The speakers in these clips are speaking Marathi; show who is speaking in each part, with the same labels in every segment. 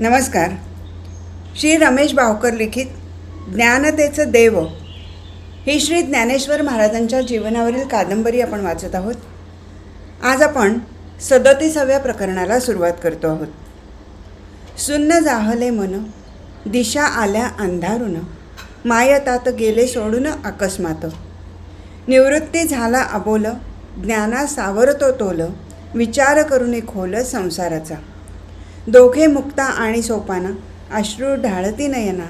Speaker 1: नमस्कार. श्री रमेश भावकर लिखित ज्ञानतेचं देव ही श्री ज्ञानेश्वर महाराजांच्या जीवनावरील कादंबरी आपण वाचत आहोत. आज आपण सदतीसाव्या प्रकरणाला सुरुवात करतो आहोत. सुन्न जाहले मन दिशा आल्या अंधारून मायतात गेले सोडून अकस्मात. निवृत्ती झाला अबोल ज्ञाना सावरतो तोल विचार करून खोल संसाराचा. दोघे मुक्ता आणि सोपाना अश्रू ढाळती नयना.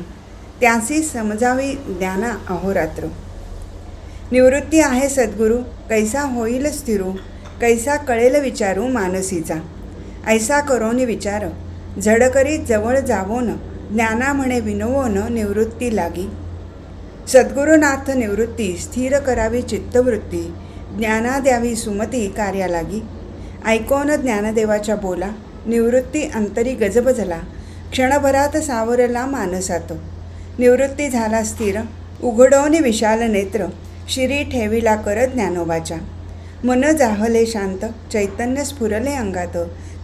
Speaker 1: त्यासी समजावी ज्ञाना अहोरात्र. निवृत्ती आहे सद्गुरू कैसा होईल स्थिरू कैसा कळेल विचारू मानसीचा. ऐसा करोनी विचार झडकरी जवळ जावोन ज्ञाना म्हणे विनवोन निवृत्ती लागी. सद्गुरुनाथ निवृत्ती स्थिर करावी चित्तवृत्ती ज्ञाना द्यावी सुमती कार्या लागी ऐकोन ज्ञानदेवाच्या बोला निवृत्ती अंतरी झाला. क्षणभरात सावरला मानसात निवृत्ती झाला स्थिर उघडवणे विशाल नेत्र शिरी ठेविला करत ज्ञानोबाच्या. मन जाहले शांत चैतन्य स्फुरले अंगात.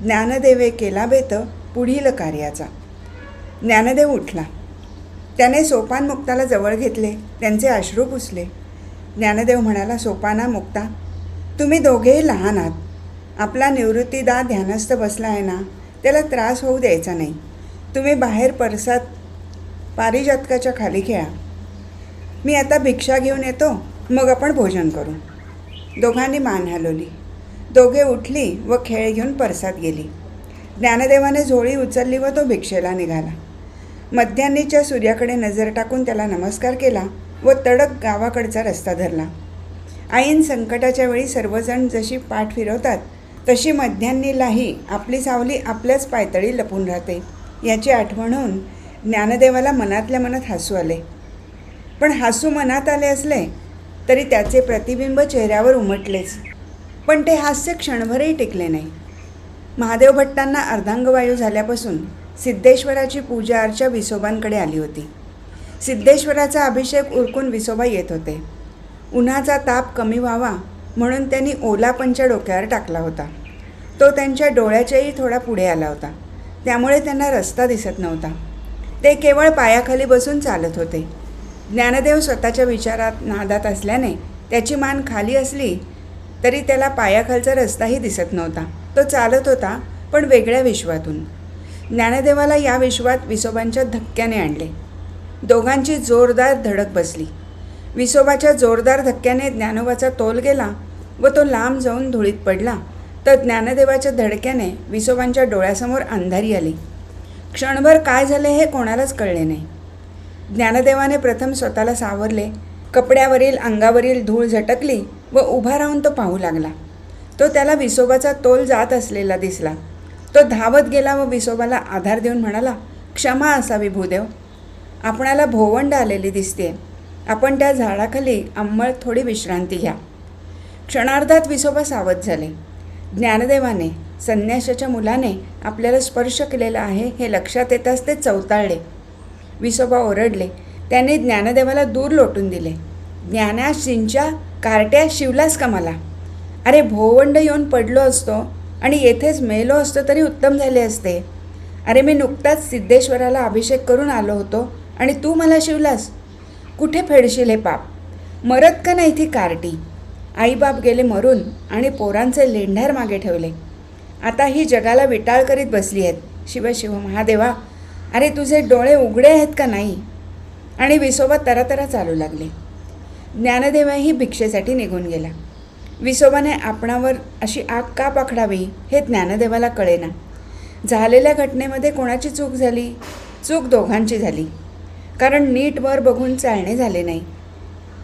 Speaker 1: ज्ञानदेवे केला बेत पुढील कार्याचा. ज्ञानदेव उठला. त्याने सोपान मुक्ताला जवळ घेतले त्यांचे अश्रू पुसले. ज्ञानदेव म्हणाला सोपाना मुक्ता तुम्ही दोघेही लहान आहात. आपला निवृत्तीदा ध्यानस्थ बसला आहे ना त्याला त्रास होऊ द्यायचा नाही. तुम्ही बाहेर परसात पारिजातकाच्या खाली खेळा. मी आता भिक्षा घेऊन येतो मग आपण भोजन करू. दोघांनी मान हलवली. दोघे उठली व खेळ घेऊन परसात गेली. ज्ञानदेवाने झोळी उचलली व तो भिक्षेला निघाला. मध्यान्नीच्या सूर्याकडे नजर टाकून त्याला नमस्कार केला व तडक गावाकडचा रस्ता धरला. आईन संकटाच्या वेळी सर्वजण जशी पाठ फिरवतात तशी मध्यान्नीलाही आपली सावली आपल्याच पायतळी लपून राहते. याची आठवण होऊन ज्ञानदेवाला मनातल्या मनात हसू आले. पण हसू मनात आले असले तरी त्याचे प्रतिबिंब चेहऱ्यावर उमटलेच. पण ते हास्य क्षणभरही टिकले नाही. महादेव भट्टांना अर्धांगवायू झाल्यापासून सिद्धेश्वराची पूजा अर्चा विसोबांकडे आली होती. सिद्धेश्वराचा अभिषेक उरकून विसोबा येत होते. उन्हाचा ताप कमी व्हावा म्हणून त्यांनी ओला पंचा डोक्यावर टाकला होता. तो त्यांच्या डोळ्याच्याही थोडा पुढे आला होता. त्यामुळे त्यांना रस्ता दिसत नव्हता. ते केवळ पायाखाली बसून चालत होते. ज्ञानदेव स्वतःच्या विचारात नादात असल्याने त्याची मान खाली असली तरी त्याला पायाखालचा रस्ताही दिसत नव्हता. तो चालत होता पण वेगळ्या विश्वातून. ज्ञानदेवाला या विश्वात विसोबांच्या धक्क्याने आणले. दोघांची जोरदार धडक बसली. विसोबाच्या जोरदार धक्क्याने ज्ञानोबाचा तोल गेला व तो लांब जाऊन धुळीत पडला. तर ज्ञानदेवाच्या धडक्याने विसोबांच्या डोळ्यासमोर अंधारी आली. क्षणभर काय झाले हे कोणालाच कळले नाही. ज्ञानदेवाने प्रथम स्वतःला सावरले कपड्यावरील अंगावरील धूळ झटकली व उभा राहून तो पाहू लागला. तो त्याला विसोबाचा तोल जात असलेला दिसला. तो धावत गेला व विसोबाला आधार देऊन म्हणाला क्षमा असावी भूदेव. आपणाला भोवंड आलेली दिसते आपण त्या झाडाखाली अंमळ थोडी विश्रांती घ्या. क्षणार्धात विसोबा सावध झाले. ज्ञानदेवाने संन्याशाच्या मुलाने आपल्याला स्पर्श केलेला आहे हे लक्षात येताच ते चवताळले. विसोबा ओरडले. त्याने ज्ञानदेवाला दूर लोटून दिले. ज्ञानाशींच्या कार्ट्या शिवलास का मला? अरे भोवंड येऊन पडलो असतो आणि येथेच मेलो असतो तरी उत्तम झाले असते. अरे मी नुकताच सिद्धेश्वराला अभिषेक करून आलो होतो आणि तू मला शिवलास. कुठे फेडशील हे पाप? मरत का नाही ती कार्टी आईबाप गेले मरून आणि पोरांचे लेंढार मागे ठेवले. आता ही जगाला विटाळ करीत बसली आहेत. शिव शिव महादेवा अरे तुझे डोळे उघडे आहेत का नाही? आणि विसोबा तरातरा चालू लागले. ज्ञानदेवाही भिक्षेसाठी निघून गेला. विसोबाने आपणावर अशी आग का पखडावी हे ज्ञानदेवाला कळेना. झालेल्या घटनेमध्ये कोणाची चूक झाली? चूक दोघांची झाली. कारण नीट वर बघून चालणे झाले नाही.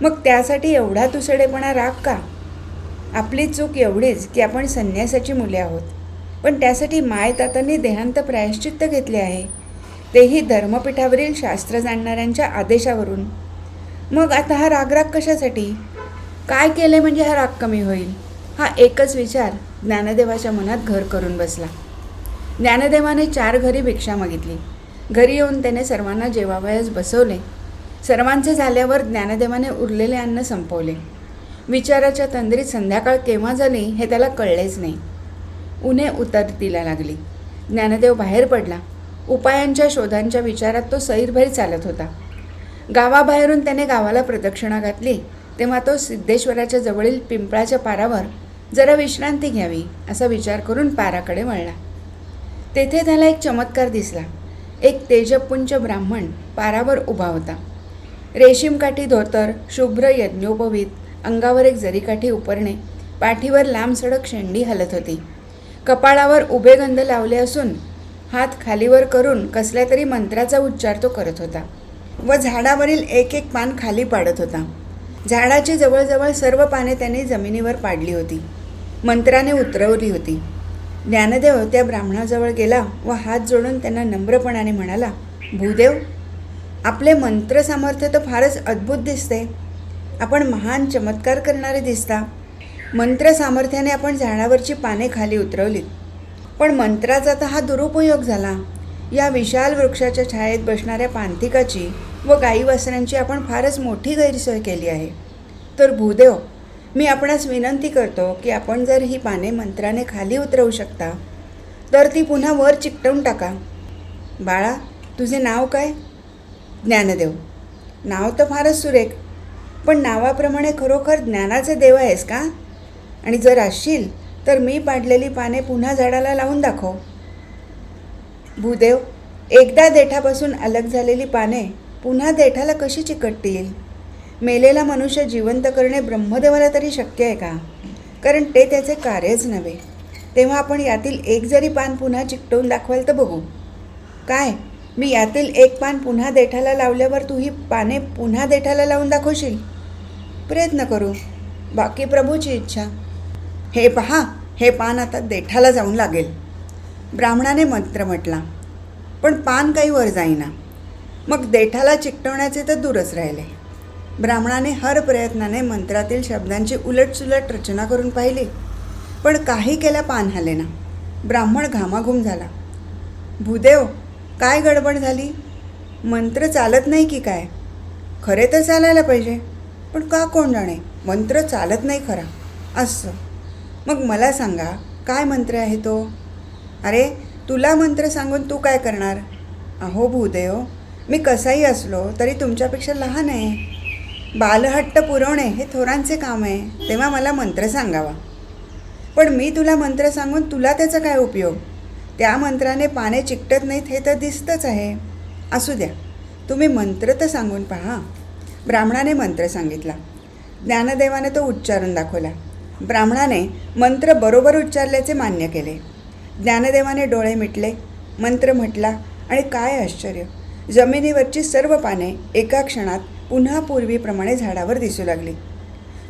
Speaker 1: मग त्यासाठी एवढा तुसडेपणा राग का? आपली चूक एवढीच की आपण संन्यासाची मुले आहोत. पण त्यासाठी मायतातांनी देहांत प्रायश्चित्त घेतले आहे. तेही धर्मपीठावरील शास्त्र जाणणाऱ्यांच्या आदेशावरून. मग आता हा रागराग कशासाठी? काय केले म्हणजे हा राग कमी होईल? हा एकच विचार ज्ञानदेवाच्या मनात घर करून बसला. ज्ञानदेवाने चार घरी भिक्षा मागितली. घरी येऊन त्याने सर्वांना जेवावयास बसवले. सर्वांचे झाल्यावर ज्ञानदेवाने उरलेले अन्न संपवले. विचाराच्या तंद्रीत संध्याकाळ केव्हा झाली हे त्याला कळलेच नाही. उन्हे उतरतीला लागली. ज्ञानदेव बाहेर पडला. उपायांच्या शोधांच्या विचारात तो सैरभैर चालत होता. गावाबाहेरून त्याने गावाला प्रदक्षिणा घातली. तेव्हा तो सिद्धेश्वराच्या जवळील पिंपळाच्या पारावर जरा विश्रांती घ्यावी असा विचार करून पाराकडे वळला. तेथे त्याला एक चमत्कार दिसला. एक तेजपुंज ब्राह्मण पारावर उभा होता. रेशीमकाठी धोतर शुभ्र यज्ञोपवीत अंगावर एक जरीकाठी उपरणे पाठीवर लांब सडक शेंडी हलत होती. कपाळावर उभे गंध लावले असून हात खालीवर करून कसल्या तरी मंत्राचा उच्चार तो करत होता व झाडावरील एक एक पान खाली पाडत होता. झाडाची जवळजवळ सर्व पाने त्याने जमिनीवर पाडली होती. मंत्राने उतरवली होती. ज्ञानदेव त्या ब्राह्मणाजवळ गेला व हात जोडून त्यांना नम्रपणाने म्हणाला भूदेव आपले मंत्र सामर्थ्य तर फारच अद्भुत दिसते. आपण महान चमत्कार करणारे दिसता. मंत्र सामर्थ्याने आपण झाडावरची पाने खाली उतरवलीत. पण मंत्राचा तर हा दुरुपयोग झाला. या विशाल वृक्षाच्या छायेत बसणाऱ्या पांथिकाची व गाई वासरांची आपण फारच मोठी गैरसोय केली आहे. तर भूदेव मी आपणास विनंती करतो की आपण जर ही पाने मंत्राने खाली उतरवू शकता तर ती पुन्हा वर चिकटवून टाका. बाळा तुझे नाव काय? ज्ञानदेव. नाव तर फारच सुरेख पण नावाप्रमाणे खरोखर ज्ञानाचे देव आहेस का? आणि जर असशील तर मी पाडलेली पाने पुन्हा झाडाला लावून दाखव. भूदेव एकदा देठापासून अलग झालेली पाने पुन्हा देठाला कशी चिकटतील? मेलेला मनुष्य जिवंत करणे ब्रह्मदेवाला तरी शक्य आहे का? कारण ते त्याचे कार्यच नव्हे. तेव्हा आपण यातील एक जरी पान पुन्हा चिकटवून दाखवाल तर बघू. काय? मी यातील एक पान पुन्हा देठाला लावल्यावर तू ही पाने पुन्हा देठाला लावून दाखवशील? प्रयत्न करू. बाकी प्रभूची इच्छा. हे पहा हे पान आता देठाला जाऊन लागेल. ब्राह्मणाने मंत्र म्हटला पण पान काही वर जाईना. मग देठाला चिकटवण्याचे तर दूरच राहिले. ब्राह्मणाने हर प्रयत्नाने मंत्रातील शब्दांची उलटसुलट रचना करून पाहिली. पण काही केल्या पान हालेना. ब्राह्मण घामाघूम झाला. भूदेव काय गडबड झाली? मंत्र चालत नाही की काय? खरे तर चालायला पाहिजे. पण का कोण जाणे? मंत्र चालत नाही खरा. असं. मग मला सांगा काय मंत्र आहे तो? अरे तुला मंत्र सांगून तू काय करणार? अहो भूदेव मी कसाही असलो तरी तुमच्यापेक्षा लहान आहे. बालहट्ट पुरवणे हे थोरांचे काम आहे. तेव्हा मला मंत्र सांगावा. पण मी तुला मंत्र सांगून तुला त्याचा काय उपयोग? त्या मंत्राने पाने चिकटत नाहीत हे तर दिसतंच आहे. असू द्या. तुम्ही मंत्र तर सांगून पहा. ब्राह्मणाने मंत्र सांगितला. ज्ञानदेवाने तो उच्चारून दाखवला. ब्राह्मणाने मंत्र बरोबर उच्चारल्याचे मान्य केले. ज्ञानदेवाने डोळे मिटले. मंत्र म्हटला आणि काय आश्चर्य! जमिनीवरची सर्व पाने एका क्षणात पुन्हा पूर्वीप्रमाणे झाडावर दिसू लागली.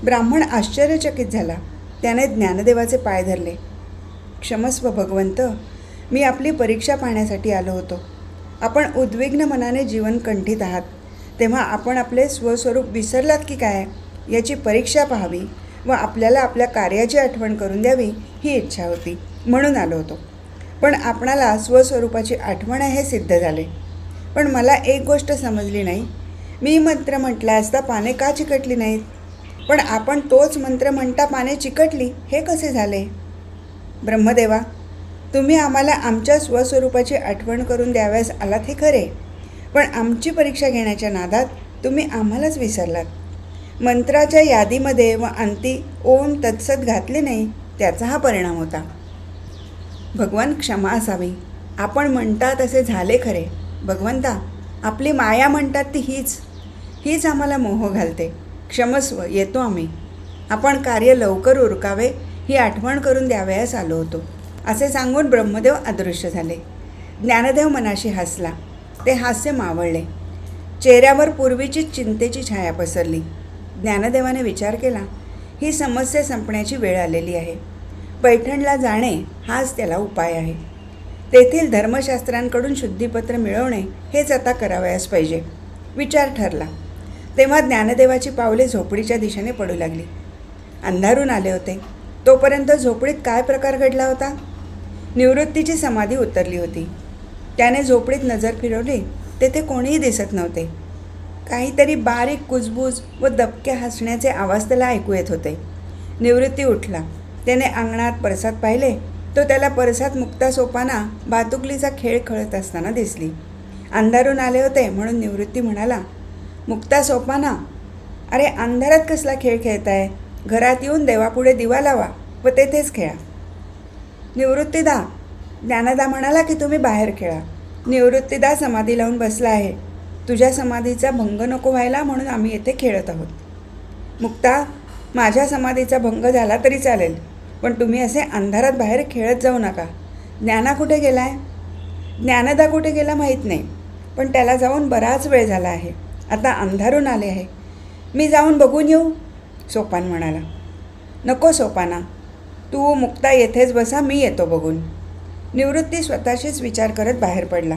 Speaker 1: ब्राह्मण आश्चर्यचकित झाला. त्याने ज्ञानदेवाचे पाय धरले. क्षमस्व भगवंत मी आपली परीक्षा पाहण्यासाठी आलो होतो. आपण उद्विग्न मनाने जीवन कंठीत आहात. तेव्हा आपण आपले स्वस्वरूप विसरलात की काय? याची परीक्षा पाहावी व आपल्याला आपल्या कार्याची आठवण करून द्यावी ही इच्छा होती म्हणून आलो होतो. पण आपणाला स्वस्वरूपाची आठवण आहे हे सिद्ध झाले. पण मला एक गोष्ट समजली नाही. मी मंत्र म्हटला असता पाने का चिकटली नाहीत? पण आपण तोच मंत्र म्हणता पाने चिकटली हे कसे झाले? ब्रह्मदेवा तुम्ही आम्हाला आमच्या स्वस्वरूपाची आठवण करून द्याव्यास आलात हे खरे. पण आमची परीक्षा घेण्याच्या नादात तुम्ही आम्हालाच विसरलात. मंत्राच्या यादीमध्ये व अंती ओम तत्सत घातले नाही त्याचा हा परिणाम होता. भगवान क्षमा असावी. आपण म्हणता तसे झाले खरे. भगवंता आपली माया म्हणतात ती हीच. हीच आम्हाला मोह घालते. क्षमस्व येतो आम्ही. आपण कार्य लवकर उरकावे ही आठवण करून द्यावयास आलो होतो. असे सांगून ब्रह्मदेव अदृश्य झाले. ज्ञानदेव मनाशी हसला. ते हास्य मावळले. चेहऱ्यावर पूर्वीची चिंतेची छाया पसरली. ज्ञानदेवाने विचार केला ही समस्या संपण्याची वेळ आलेली आहे. पैठणला जाणे हाच त्याला उपाय आहे. तेथील धर्मशास्त्रांकडून शुद्धीपत्र मिळवणे हेच आता करावयास पाहिजे. विचार ठरला. तेव्हा ज्ञानदेवाची पावले झोपडीच्या दिशेने पडू लागली. अंधारून आले होते. तोपर्यंत झोपडीत काय प्रकार घडला होता? निवृत्तीची समाधी उतरली होती. त्याने झोपडीत नजर फिरवली. तेथे कोणीही दिसत नव्हते. काहीतरी बारीक कुजबूज व दबक्या हसण्याचे आवाज त्याला ऐकू येत होते. निवृत्ती उठला. त्याने अंगणात परसात पाहिले. तो त्याला परसात मुक्ता सोपाना भातुकलीचा खेळ खेळत असताना दिसली. अंधारून आले होते म्हणून निवृत्ती म्हणाला मुक्ता सोपाना अरे अंधारात कसला खेळ खेळताय? घरात येऊन देवापुढे दिवा लावा व तेथेच खेळा. निवृत्तीदा ज्ञानदा म्हणाला की तुम्ही बाहेर खेळा. निवृत्तीदा समाधी लावून बसला आहे. तुझ्या समाधीचा भंग नको व्हायला म्हणून आम्ही येथे खेळत आहोत. मुक्ता माझ्या समाधीचा भंग झाला तरी चालेल पण तुम्ही असे अंधारात बाहेर खेळत जाऊ नका. ज्ञाना कुठे गेला आहे ज्ञानदा कुठे गेला माहीत नाही पण त्याला जाऊन बराच वेळ झाला आहे. आता अंधारून आले आहे. मी जाऊन बघून येऊ सोपान म्हणाला. नको सोपाना तू मुक्ता येथेच बसा मी येतो बघून. निवृत्ती स्वतःशीच विचार करत बाहेर पडला.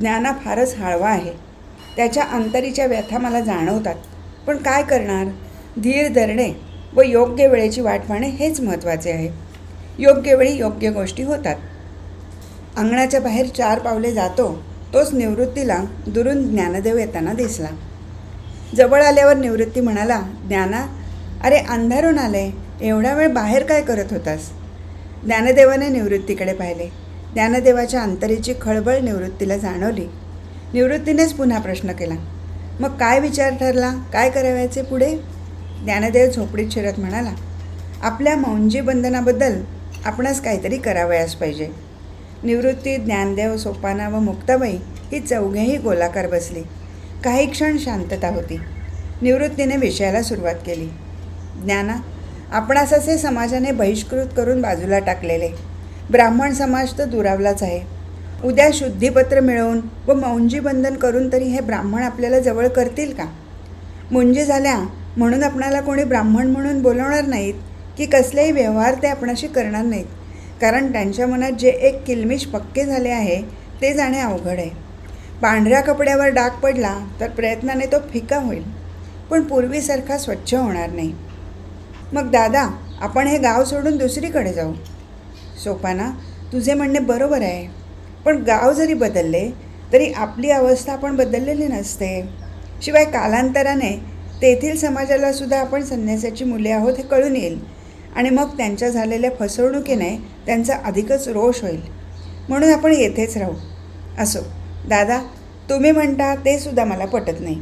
Speaker 1: ज्ञाना फारच हळवा आहे. त्याच्या अंतरीच्या व्यथा मला जाणवतात. पण काय करणार? धीर धरणे व योग्य वेळेची वाट पाहणे हेच महत्त्वाचे आहे. योग्य वेळी योग्य गोष्टी होतात. अंगणाच्या बाहेर चार पावले जातो. तोच निवृत्तीला दुरून ज्ञानदेव येताना दिसला. जवळ आल्यावर निवृत्ती म्हणाला ज्ञाना अरे अंधारून आले एवढा वेळ बाहेर काय करत होतास? ज्ञानदेवाने निवृत्तीकडे पाहिले. ज्ञानदेवाच्या अंतरीची खळबळ निवृत्तीला जाणवली. निवृत्तीनेच पुन्हा प्रश्न केला मग काय विचार ठरला? काय करावयाचे पुढे? ज्ञानदेव झोपडीत शिरत म्हणाला आपल्या मौंजी बंधनाबद्दल आपणास काहीतरी करावयास पाहिजे. निवृत्ती ज्ञानदेव सोपाना व मुक्ताबाई ही चौघेही गोलाकार बसली. काही क्षण शांतता होती. निवृत्तीने विषयाला सुरुवात केली. ज्ञाना आपणास असे समाजाने बहिष्कृत करून बाजूला टाकलेले. ब्राह्मण समाज तर दुरावलाच आहे. उद्या शुद्धीपत्र मिळवून व मौंजी बंधन करून तरी हे ब्राह्मण आपल्याला जवळ करतील का? मुंजी झाल्या म्हणून आपणाला कोणी ब्राह्मण म्हणून बोलवणार नाहीत की कसलेही व्यवहार ते आपणाशी करणार नाहीत. कारण त्यांच्या मनात जे एक किलमिश पक्के झाले आहे ते जाणे अवघड आहे. पांढऱ्या कपड्यावर डाग पडला तर प्रयत्नाने तो फिका होईल पण पूर्वीसारखा स्वच्छ होणार नाही. मग दादा आपण हे गाव सोडून दुसरीकडे जाऊ. सोपाना तुझे म्हणणे बरोबर आहे पण गाव जरी बदलले तरी आपली अवस्था आपण बदललेली नसते. शिवाय कालांतराने तेथील समाजाला सुद्धा आपण संन्यासाची मुले आहोत हे कळून येईल. आणि मग त्यांच्या झालेल्या फसवणुकीने त्यांचा अधिकच रोष होईल. म्हणून आपण येथेच राहू. असो. दादा तुम्ही म्हणता ते सुद्धा मला पटत नाही.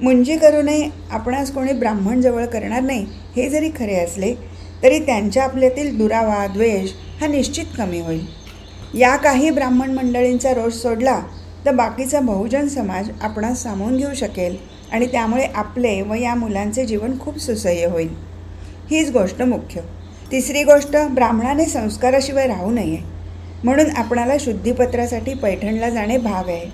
Speaker 1: मुंजी करूनही आपणास कोणी ब्राह्मण जवळ करणार नाही हे जरी खरे असले तरी त्यांच्या आपल्यातील दुरावा द्वेष हा निश्चित कमी होईल. या काही ब्राह्मण मंडळींचा रोष सोडला तर बाकीचा बहुजन समाज आपणास सामावून घेऊ शकेल आणि त्यामुळे आपले व या मुलांचे जीवन खूप सुसह्य होईल. हीच गोष्ट मुख्य. तिसरी गोष्ट ब्राह्मणाने संस्काराशिवाय राहू नये. म्हणून आपणाला शुद्धीपत्रासाठी पैठणला जाणे भाग आहे.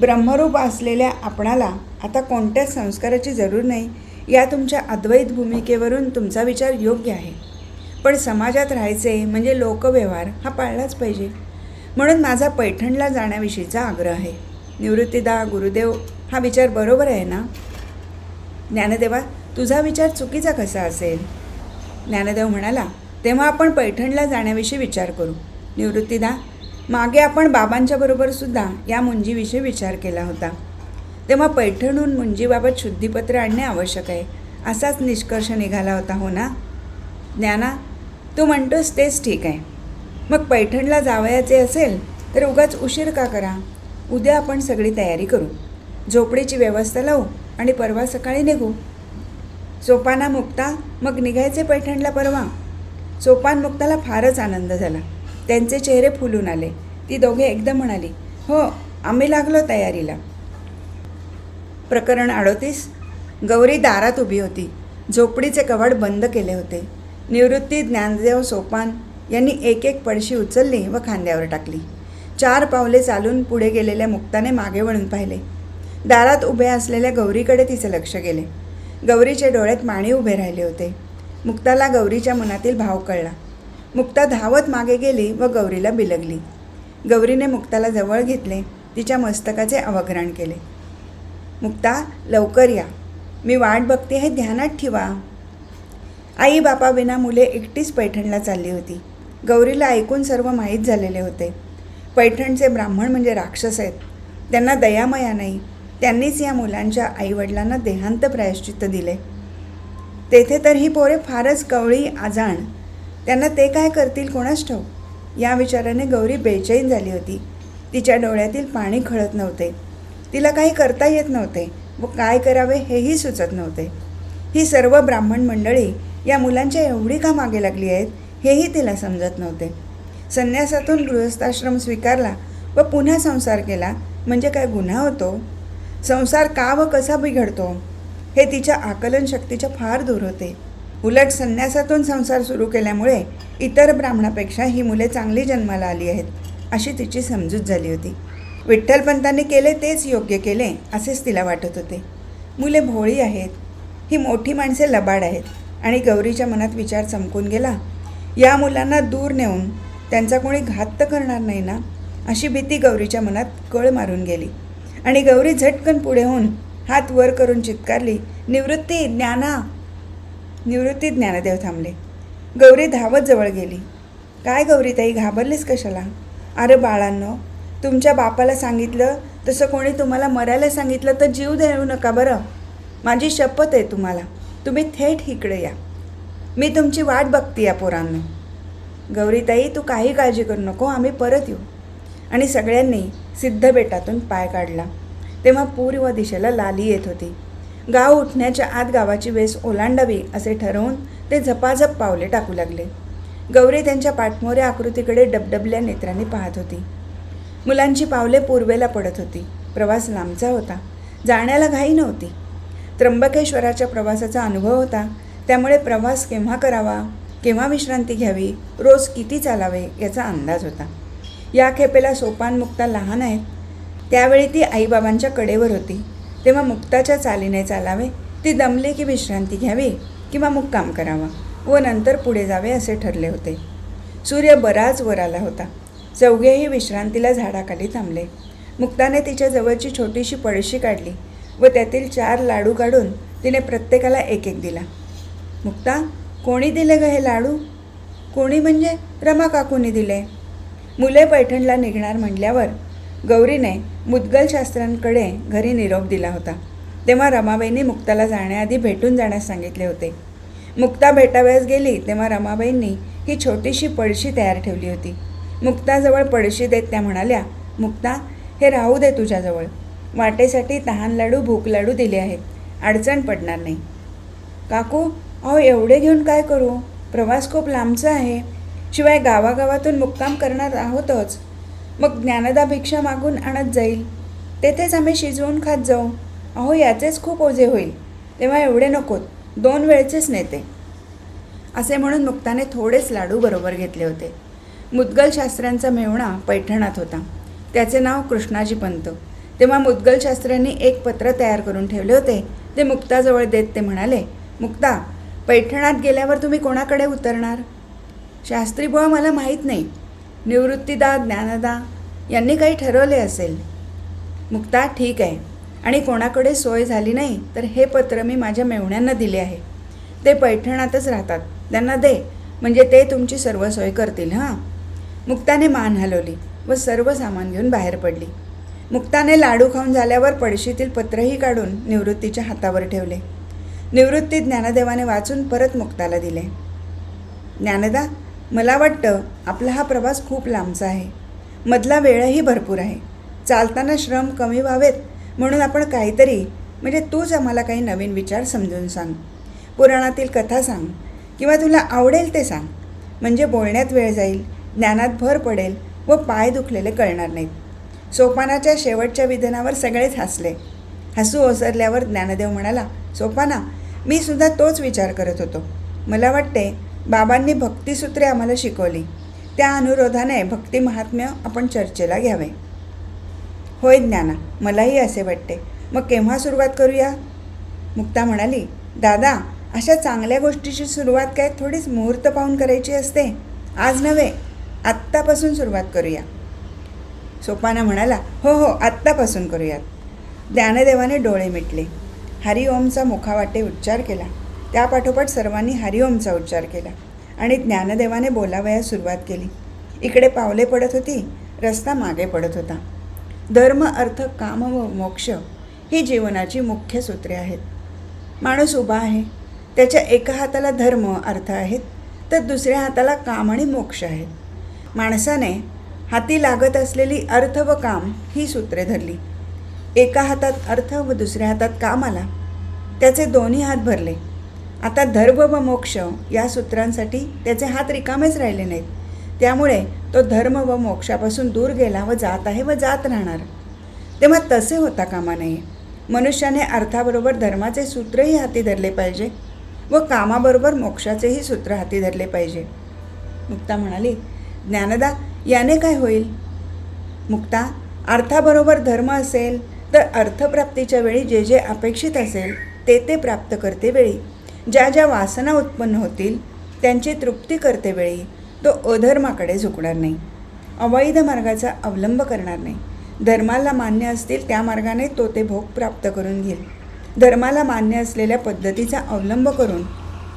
Speaker 1: ब्रह्मरूप असलेल्या आपणाला आता कोणत्याच संस्काराची जरूर नाही या तुमच्या अद्वैत भूमिकेवरून तुमचा विचार योग्य आहे. पण समाजात राहायचे म्हणजे लोकव्यवहार हा पाळलाच पाहिजे. म्हणून माझा पैठणला जाण्याविषयीचा आग्रह आहे. निवृत्तीदा गुरुदेव हा विचार बरोबर आहे ना? ज्ञानदेवा तुझा विचार चुकीचा कसा असेल? ज्ञानदेव म्हणाला तेव्हा आपण पैठणला जाण्याविषयी विचार करू. निवृत्तीदा मागे आपण बाबांच्या सुद्धा या मुंजीविषयी विचार केला होता. तेव्हा पैठणहून मुंजीबाबत शुद्धीपत्र आणणे आवश्यक आहे असाच निष्कर्ष निघाला होता हो ना? ज्ञाना तू म्हणतोस तेच ठीक आहे. मग पैठणला जावयाचे असेल तर उगाच उशीर का करा? उद्या आपण सगळी तयारी करू. झोपडीची व्यवस्था लावू आणि परवा सकाळी निघू. सोपाना मुक्ता मग निघायचे पैठणला परवा. सोपान मुक्ताला फारच आनंद झाला. त्यांचे चेहरे फुलून आले. ती दोघे एकदम म्हणाली हो आम्ही लागलो तयारीला. प्रकरण अडोतीस. गौरी दारात उभी होती. झोपडीचे कवाड बंद केले होते. निवृत्ती ज्ञानदेव सोपान यांनी एक एक पडशी उचलली व खांद्यावर टाकली. चार पावले चालून पुढे गेलेल्या मुक्ताने मागे वळून पाहिले. दारात उभे असलेल्या गौरीकडे तिचे लक्ष गेले. गौरीच्या डोळ्यात माणी उभे राहिले होते. मुक्ताला गौरीच्या मनातील भाव कळला. मुक्ता धावत मागे गेली व गौरीला बिलगली. गौरीने मुक्ताला जवळ घेतले तिच्या मस्तकाचे अवग्रहण केले. मुक्ता लवकर या. मी वाट बघते हे ध्यानात ठेवा. आई बापा विना मुले एकटीच पैठणला चालली होती. गौरीला ऐकून सर्व माहीत झालेले होते. पैठणचे ब्राह्मण म्हणजे राक्षस आहेत. त्यांना दयामया नाही. त्यांनीच या मुलांच्या आईवडिलांना देहांत प्रायश्चित्त दिले. तेथे तर ही पोरे फारच कवळी आजाण. त्यांना ते काय करतील कोणास ठाऊ या विचाराने गौरी बेचैन झाली होती. तिच्या डोळ्यातील पाणी खळत नव्हते. तिला काही करता येत नव्हते व काय करावे हेही सुचत नव्हते. ही सर्व ब्राह्मण मंडळी या मुलांच्या एवढी का मागे लागली आहेत हेही तिला समजत नव्हते. संन्यासातून गृहस्थाश्रम स्वीकारला व पुन्हा संसार केला म्हणजे काय गुन्हा होतो? संसार का व कसा बिघडतो हे तिच्या आकलन शक्तीच्या फार दूर होते. उलट संन्यासातून संसार सुरू केल्यामुळे इतर ब्राह्मणापेक्षा ही मुले चांगली जन्माला आली आहेत अशी तिची समजूत झाली होती. विठ्ठलपंतांनी केले तेच योग्य केले असेच तिला वाटत होते. मुले भोळी आहेत ही मोठी माणसे लबाड आहेत आणि गौरीच्या मनात विचार चमकून गेला या मुलांना दूर नेऊन त्यांचा कोणी घात तर करणार नाही ना अशी भीती गौरीच्या मनात कळ मारून गेली. आणि गौरी झटकन पुढे होऊन हात वर करून चित्कारली निवृत्ती ज्ञाना निवृत्ती ज्ञानदेव थांबले. गौरी धावत जवळ गेली. काय गौरीताई घाबरलीस कशाला? अरे बाळांनो तुमच्या बापाला सांगितलं तसं कोणी तुम्हाला मरायला सांगितलं तर जीव देऊ नका बरं. माझी शपथ आहे तुम्हाला. तुम्ही थेट इकडे या. मी तुमची वाट बघते या पोरांनो. गौरीताई तू काही काळजी करू नको आम्ही परत येऊ. आणि सगळ्यांनी सिद्ध बेटातून पाय काढला. तेव्हा पूर्व दिशेला लाली येत होती. गाव उठण्याच्या आत गावाची वेस ओलांडावी असे ठरवून ते झपाझप पावले टाकू लागले. गौरी त्यांच्या पाठमोऱ्या आकृतीकडे डबडबल्या नेत्रांनी पाहत होती. मुलांची पावले पूर्वेला पडत होती. प्रवास लांबचा होता. जाण्याला घाई नव्हती. त्र्यंबकेश्वराच्या प्रवासाचा अनुभव होता. त्यामुळे प्रवास केव्हा करावा केव्हा विश्रांती घ्यावी रोज किती चालावे याचा अंदाज होता. या खेपेला सोपान मुक्ता लहान आहेत. त्यावेळी ती आईबाबांच्या कडेवर होती. तेव्हा मुक्ताच्या चालीने चालावे ती दमली की विश्रांती घ्यावी किंवा मुक्काम करावा व नंतर पुढे जावे असे ठरले होते. सूर्य बराच वर आला होता. चौघेही विश्रांतीला झाडाखाली थांबले. मुक्ताने तिच्या जवळची छोटीशी पळशी काढली व त्यातील चार लाडू काढून तिने प्रत्येकाला एक एक दिला. मुक्ता कोणी दिले ग हे लाडू? कोणी म्हणजे रमा काकूनी दिले? मुले पैठणला निघणार म्हटल्यावर गौरीने मुद्गल शास्त्रांकडे घरी निरोप दिला होता. तेव्हा रमाबाईंनी मुक्ताला जाण्याआधी भेटून जाण्यास सांगितले होते. मुक्ता भेटाव्यास गेली तेव्हा रमाबाईंनी ही छोटीशी पळशी तयार ठेवली होती. मुक्ताजवळ पळशी देत त्या म्हणाल्या मुक्ता हे राहू दे तुझ्याजवळ. वाटेसाठी तहान लाडू भूक लाडू दिले आहेत. अडचण पडणार नाही. काकू अहो एवढे घेऊन काय करू? प्रवास खूप लांबचा आहे. शिवाय गावागावातून मुक्काम करणार आहोतच. मग ज्ञानदा भिक्षा मागून आणत जाईल. तेथेच आम्ही शिजवून खात जाऊ. अहो याचेच खूप ओझे होईल. तेव्हा एवढे नकोत. दोन वेळचेच नेते. असे म्हणून मुक्ताने थोडेच लाडू बरोबर घेतले होते. मुद्गल शास्त्र्यांचा मेवणा पैठणात होता. त्याचे नाव कृष्णाजी पंत. तेव्हा मुद्गल शास्त्र्यांनी एक पत्र तयार करून ठेवले होते. ते मुक्ताजवळ देत ते म्हणाले मुक्ता पैठणात गेल्यावर तुम्ही कोणाकडे उतरणार? शास्त्री बुवा मला माहीत नाही. निवृत्तीदा ज्ञानदा यांनी काही ठरवले असेल. मुक्ता ठीक आहे. आणि कोणाकडे सोय झाली नाही तर हे पत्र मी माझ्या मेवण्यांना दिले आहे. ते पैठणातच राहतात. त्यांना दे. म्हणजे ते तुमची सर्व सोय करतील हां? मुक्ताने मान हलवली व सर्व सामान घेऊन बाहेर पडली. मुक्ताने लाडू खाऊन झाल्यावर पडशीतील पत्रही काढून निवृत्तीच्या हातावर ठेवले. निवृत्ती ज्ञानदेवाने वाचून परत मुक्ताला दिले. ज्ञानदा मला वाटतं आपला हा प्रवास खूप लांबचा आहे. मधला वेळही भरपूर आहे. चालताना श्रम कमी व्हावेत म्हणून आपण काहीतरी म्हणजे तूच आम्हाला काही नवीन विचार समजून सांग. पुराणातील कथा सांग किंवा तुला आवडेल ते सांग. म्हणजे बोलण्यात वेळ जाईल ज्ञानात भर पडेल व पाय दुखलेले कळणार नाहीत. सोपानाच्या शेवटच्या विधानावर सगळेच हसले. हसू ओसरल्यावर ज्ञानदेव म्हणाला सोपाना मी सुद्धा तोच विचार करत होतो. मला वाटते बाबांनी भक्तिसूत्रे आम्हाला शिकवली. त्या अनुरोधाने भक्ती महात्म्य आपण चर्चेला घ्यावे. होय ज्ञाना मलाही असे वाटते. मग केव्हा सुरुवात करूया? मुक्ता म्हणाली दादा अशा चांगल्या गोष्टीची सुरुवात काय थोडीच मुहूर्त पाहून करायची असते? आज नव्हे आत्तापासून सुरुवात करूया. सोपाना म्हणाला हो हो आत्तापासून करूयात. ज्ञानदेवाने डोळे मिटले. हरिओमचा मुखावाटे उच्चार केला. त्यापाठोपाठ सर्वांनी हरिओमचा उच्चार केला आणि ज्ञानदेवाने बोलावयास सुरुवात केली. इकडे पावले पडत होती रस्ता मागे पडत होता. धर्म अर्थ काम व मोक्ष ही जीवनाची मुख्य सूत्रे आहेत. माणूस उभा आहे. त्याच्या एका हाताला धर्म अर्थ आहेत तर दुसऱ्या हाताला काम आणि मोक्ष आहेत. माणसाने हाती लागत असलेली अर्थ व काम ही सूत्रे धरली. एका हातात अर्थ व दुसऱ्या हातात काम आला. त्याचे दोन्ही हात भरले. आता धर्म व मोक्ष या सूत्रांसाठी त्याचे हात रिकामेच राहिले नाहीत. त्यामुळे तो धर्म व मोक्षापासून दूर गेला व जात आहे व जात राहणार. तेव्हा तसे होता कामा नये. मनुष्याने अर्थाबरोबर धर्माचे सूत्रही हाती धरले पाहिजे व कामाबरोबर मोक्षाचेही सूत्र हाती धरले पाहिजे. मुक्ता म्हणाली ज्ञानदा याने काय होईल? मुक्ता अर्थाबरोबर धर्म असेल तर अर्थप्राप्तीच्या वेळी जे जे अपेक्षित असेल ते ते प्राप्त करते वेळी. ज्या ज्या वासना उत्पन्न होतील त्यांची तृप्ती करतेवेळी तो अधर्माकडे झुकणार नाही. अवैध मार्गाचा अवलंब करणार नाही. धर्माला मान्य असतील त्या मार्गाने तो ते भोग प्राप्त करून घेईल. धर्माला मान्य असलेल्या पद्धतीचा अवलंब करून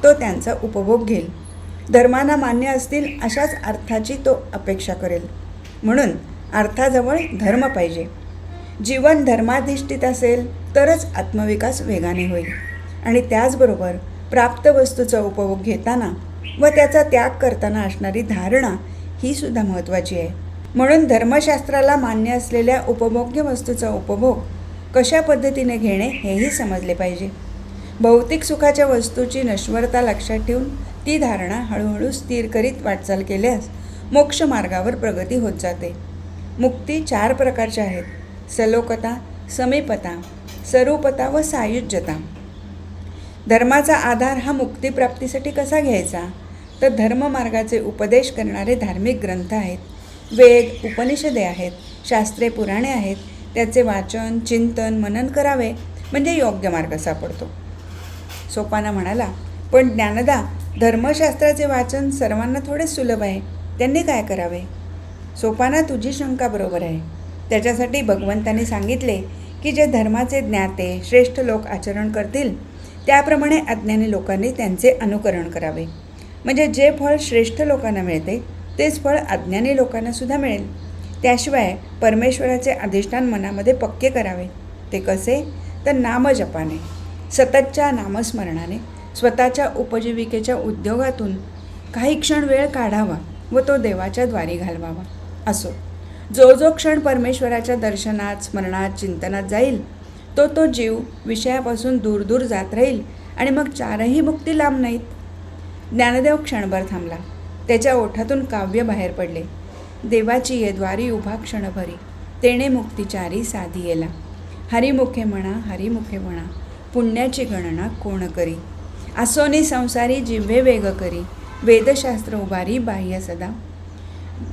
Speaker 1: तो त्यांचा उपभोग घेईल. धर्माला मान्य असतील अशाच अर्थाची तो अपेक्षा करेल. म्हणून अर्थाजवळ धर्म पाहिजे. जीवन धर्माधिष्ठित असेल तरच आत्मविकास वेगाने होईल. आणि त्याचबरोबर प्राप्त वस्तूचा उपभोग घेताना व त्याचा त्याग करताना असणारी धारणा ही सुद्धा महत्त्वाची आहे. म्हणून धर्मशास्त्राला मान्य असलेल्या उपभोग्य वस्तूचा उपभोग कशा पद्धतीने घेणे हेही समजले पाहिजे. भौतिक सुखाच्या वस्तूची नश्वरता लक्षात ठेवून ती धारणा हळूहळू स्थिर करीत वाटचाल केल्यास मोक्ष मार्गावर प्रगती होत जाते. मुक्ती चार प्रकारच्या आहेत. सलोकता समीपता स्वरूपता व सायुज्यता. धर्माचा आधार हा मुक्तिप्राप्तीसाठी कसा घ्यायचा? तर धर्ममार्गाचे उपदेश करणारे धार्मिक ग्रंथ आहेत. वेद उपनिषदे आहेत. शास्त्रे पुराणे आहेत. त्याचे वाचन चिंतन मनन करावे म्हणजे योग्य मार्ग सापडतो. सोपाना म्हणाला पण ज्ञानदा धर्मशास्त्राचे वाचन सर्वांना थोडे सुलभ आहे. त्यांनी काय करावे? सोपाना तुझी शंका बरोबर आहे. त्याच्यासाठी भगवंतांनी सांगितले की जे धर्माचे ज्ञाते श्रेष्ठ लोक आचरण करतील त्याप्रमाणे अज्ञानी लोकांनी त्यांचे अनुकरण करावे. म्हणजे जे फळ श्रेष्ठ लोकांना मिळते तेच फळ अज्ञानी लोकांनासुद्धा मिळेल. त्याशिवाय परमेश्वराचे अधिष्ठान मनामध्ये पक्के करावे. ते कसे? तर नामजपाने. सततच्या नामस्मरणाने स्वतःच्या उपजीविकेच्या उद्योगातून काही क्षण वेळ काढावा व तो देवाच्या द्वारी घालवावा. असो. जो जो क्षण परमेश्वराच्या दर्शनात स्मरणात चिंतनात जाईल तो तो जीव विषयापासून दूर दूर जात राहील आणि मग चारही मुक्ती लांब नाहीत. ज्ञानदेव क्षणभर थांबला. त्याच्या ओठातून काव्य बाहेर पडले. देवाची ये द्वारी उभा क्षणभरी. तेणे मुक्तिचारी साधी येला. हरिमुखे म्हणा हरिमुखे म्हणा पुण्याची गणना कोण करी? असोनी संसारी जिव्हे वेग करी. वेदशास्त्र उभारी बाह्य सदा.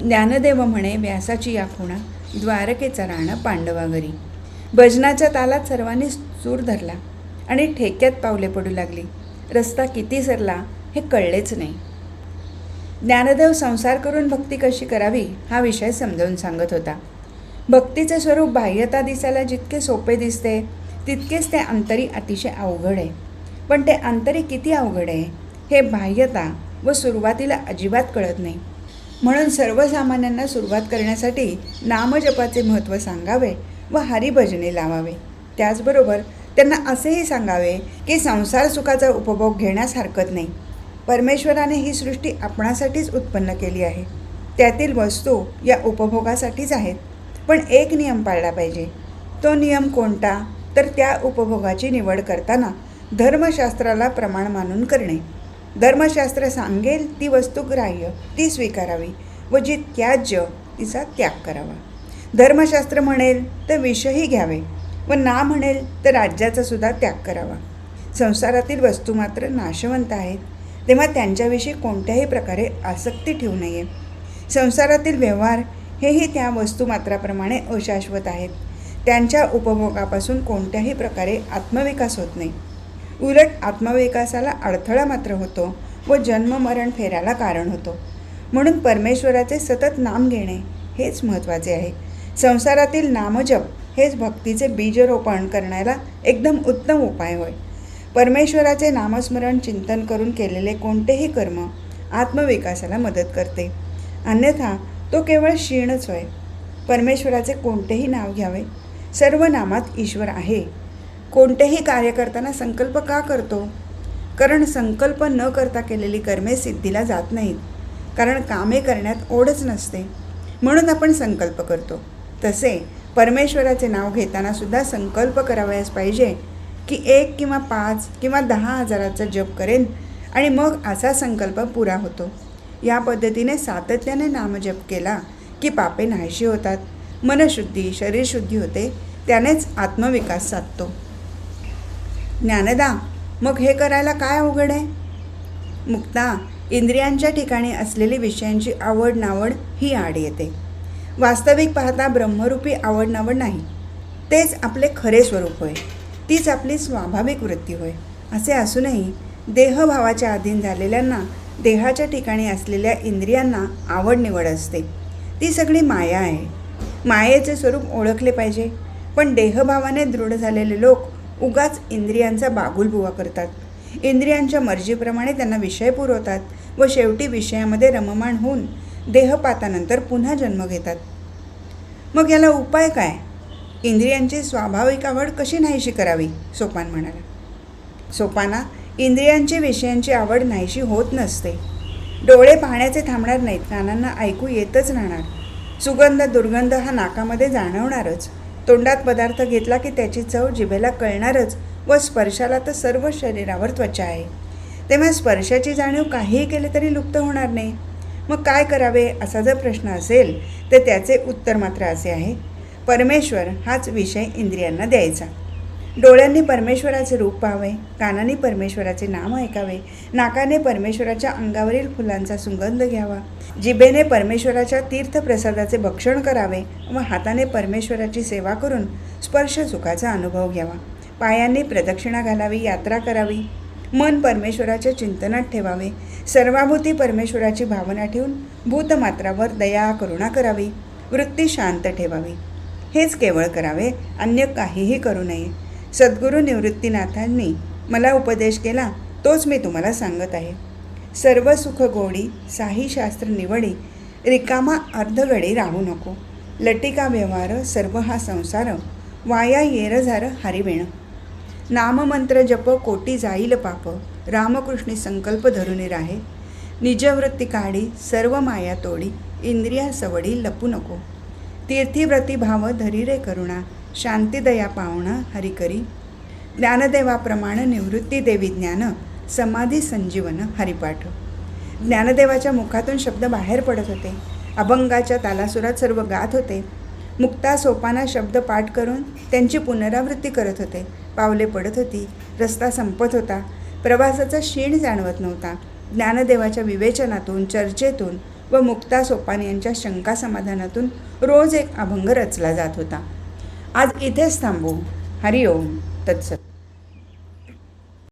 Speaker 1: ज्ञानदेव म्हणे व्यासाची या खुणा द्वारकेचा राणा पांडवा घरी. भजनाच्या तालात सर्वांनी सूर धरला आणि ठेक्यात पावले पडू लागली. रस्ता किती सरला हे कळलेच नाही. ज्ञानदेव संसार करून भक्ती कशी करावी हा विषय समजावून सांगत होता. भक्तीचे स्वरूप बाह्यता दिसायला जितके सोपे दिसते तितकेच ते अंतरी अतिशय अवघड आहे. पण ते अंतरी किती अवघड आहे हे बाह्यता व सुरुवातीला अजिबात कळत नाही. म्हणून सर्वसामान्यांना सुरुवात करण्यासाठी नामजपाचे महत्त्व सांगावे व हरिभजने लावावे. त्याचबरोबर त्यांना असेही सांगावे की संसार सुखाचा उपभोग घेण्यास हरकत नाही. परमेश्वराने ही सृष्टी आपणासाठीच उत्पन्न केली आहे. त्यातील वस्तू या उपभोगासाठीच आहेत. पण एक नियम पाळला पाहिजे. तो नियम कोणता? तर त्या उपभोगाची निवड करताना धर्मशास्त्राला प्रमाण मानून करणे. धर्मशास्त्र सांगेल ती वस्तू ग्राह्य ती स्वीकारावी व जी त्याज्य तिचा त्याग करावा. धर्मशास्त्र म्हणेल तर विषही घ्यावे व ना म्हणेल तर राज्याचा सुद्धा त्याग करावा. संसारातील वस्तू मात्र नाशवंत आहेत. तेव्हा त्यांच्याविषयी कोणत्याही प्रकारे आसक्ती ठेवू नये. संसारातील व्यवहार हेही त्या वस्तुमात्राप्रमाणे अशाश्वत आहेत. त्यांच्या उपभोगापासून कोणत्याही प्रकारे आत्मविकास होत नाही. उलट आत्मविकासाला अडथळा मात्र होतो व जन्ममरण फेराला कारण होतो. म्हणून परमेश्वराचे सतत नाम घेणे हेच महत्त्वाचे आहे. संसारातील नामजप हेच भक्तीचे बीजरोपण करण्याला एकदम उत्तम उपाय होय. परमेश्वराचे नामस्मरण चिंतन करून केलेले कोणतेही कर्म आत्मविकासाला मदत करते. अन्यथा तो केवळ क्षीणच होय. परमेश्वराचे कोणतेही नाव घ्यावे. सर्व नामात ईश्वर आहे. कोणतेही कार्य करताना संकल्प का करतो? कारण संकल्प न करता केलेली कर्मे सिद्धीला जात नाहीत. कारण कामे करण्यात ओढच नसते. म्हणून आपण संकल्प करतो. तसे परमेश्वराचे नाव घेताना सुद्धा संकल्प करावयास पाहिजे की एक किंवा पाच किंवा दहा हजाराचा जप करेन आणि मग असा संकल्प पुरा होतो. या पद्धतीने सातत्याने नामजप केला की पापे नाहीशी होतात मनशुद्धी शरीरशुद्धी होते त्यानेच आत्मविकास साधतो. ज्ञानदा मग हे करायला काय अवघड आहे? मुक्ता इंद्रियांच्या ठिकाणी असलेली विषयांची आवड नावड ही आड येते. वास्तविक पाहता ब्रह्मरूपी आवड नावड नाही. तेच आपले खरे स्वरूप होय. तीच आपली स्वाभाविक वृत्ती होय. असे असूनही देहभावाच्या अधीन झालेल्यांना देहाच्या ठिकाणी असलेल्या इंद्रियांना आवड निवड असते. ती सगळी माया आहे. मायेचे स्वरूप ओळखले पाहिजे. पण देहभावाने दृढ झालेले लोक उगाच इंद्रियांचा बागुलबुवा करतात. इंद्रियांच्या मर्जीप्रमाणे त्यांना विषय पुरवतात व शेवटी विषयामध्ये रममाण होऊन देहपातानंतर पुन्हा जन्म घेतात. मग याला उपाय काय? इंद्रियांची स्वाभाविक आवड कशी नाहीशी करावी? सोपान म्हणाला. सोपाना इंद्रियांची विषयांची आवड नाहीशी होत नसते. डोळे पाहण्याचे थांबणार नाहीत कानांना ऐकू येतच राहणार. सुगंध दुर्गंध हा नाकामध्ये जाणवणारच. तोंडात पदार्थ घेतला की त्याची चव जिभेला कळणारच व स्पर्शाला तर सर्व शरीरावर त्वचा आहे. तेव्हा स्पर्शाची जाणीव काहीही केले तरी लुप्त होणार नाही. मग काय करावे असा जर प्रश्न असेल तर त्याचे उत्तर मात्र असे आहे परमेश्वर हाच विषय इंद्रियांना द्यायचा. डोळ्यांनी परमेश्वराचे रूप पाहावे कानाने परमेश्वराचे नाम ऐकावे नाकाने परमेश्वराच्या अंगावरील फुलांचा सुगंध घ्यावा जिभेने परमेश्वराच्या तीर्थप्रसादाचे भक्षण करावे व हाताने परमेश्वराची सेवा करून स्पर्श सुखाचा अनुभव घ्यावा. पायांनी प्रदक्षिणा घालावी यात्रा करावी. मन परमेश्वराच्या चिंतनात ठेवावे. सर्वाभूती परमेश्वराची भावना ठेवून भूतमात्रावर दया करुणा करावी. वृत्ती शांत ठेवावी. हेच केवळ करावे अन्य काहीही करू नये. सद्गुरू निवृत्तीनाथांनी मला उपदेश केला तोच मी तुम्हाला सांगत आहे. सर्व सुख गोडी साही शास्त्र निवडी रिकामा अर्धगडी राहू नको. लटिका व्यवहार सर्व हा संसार वाया येर झार नाममंत्र जप कोटी जाईल पाप. रामकृष्णी संकल्प धरुनी राहे. निजवृत्ती काढी सर्व माया तोडी इंद्रिया सवडी लपू नको. तीर्थीव्रती भाव धरी रे करुणा शांतिदया पावणं हरिकरी ज्ञानदेवाप्रमाणे निवृत्ती देवी ज्ञान समाधी संजीवन हरिपाठ. ज्ञानदेवाच्या मुखातून शब्द बाहेर पडत होते. अभंगाच्या तालासुरात सर्व गात होते. मुक्ता सोपाना शब्द पाठ करून त्यांची पुनरावृत्ती करत होते. पावले पडत होती. रस्ता संपत होता. प्रवासाचा क्षीण जाणवत नव्हता. ज्ञानदेवाच्या विवेचनातून चर्चेतून व मुक्ता सोपान यांच्या शंका समाधानातून रोज एक अभंग रचला जात होता. आज इथेच थांबू. हरिओम. तत्सत.